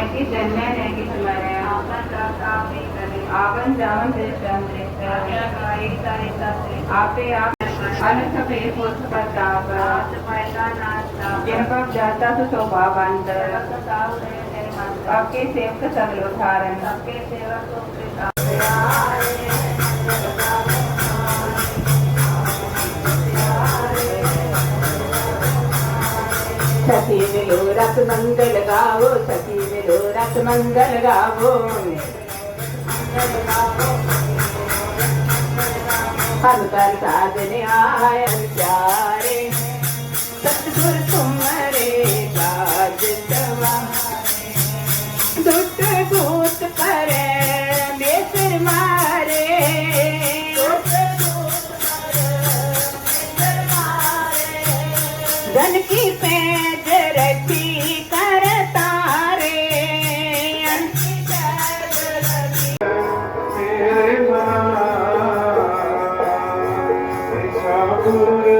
नैकी जन्य नैकी स्मरण आवन जावन दृष्टम दृष्ट आपे आप पुरुष प्रताप जिनपब जाता शोभावंत आपके सेवक सगलो धारण सखी मिलो रस मंगल गाओ सखी मिलो रस मंगल गाओ हम कर साधने आय प्यारे सतगुर तुम्हारे काज दुष्ट धन की पेद रखी करता रे तेरे गुरु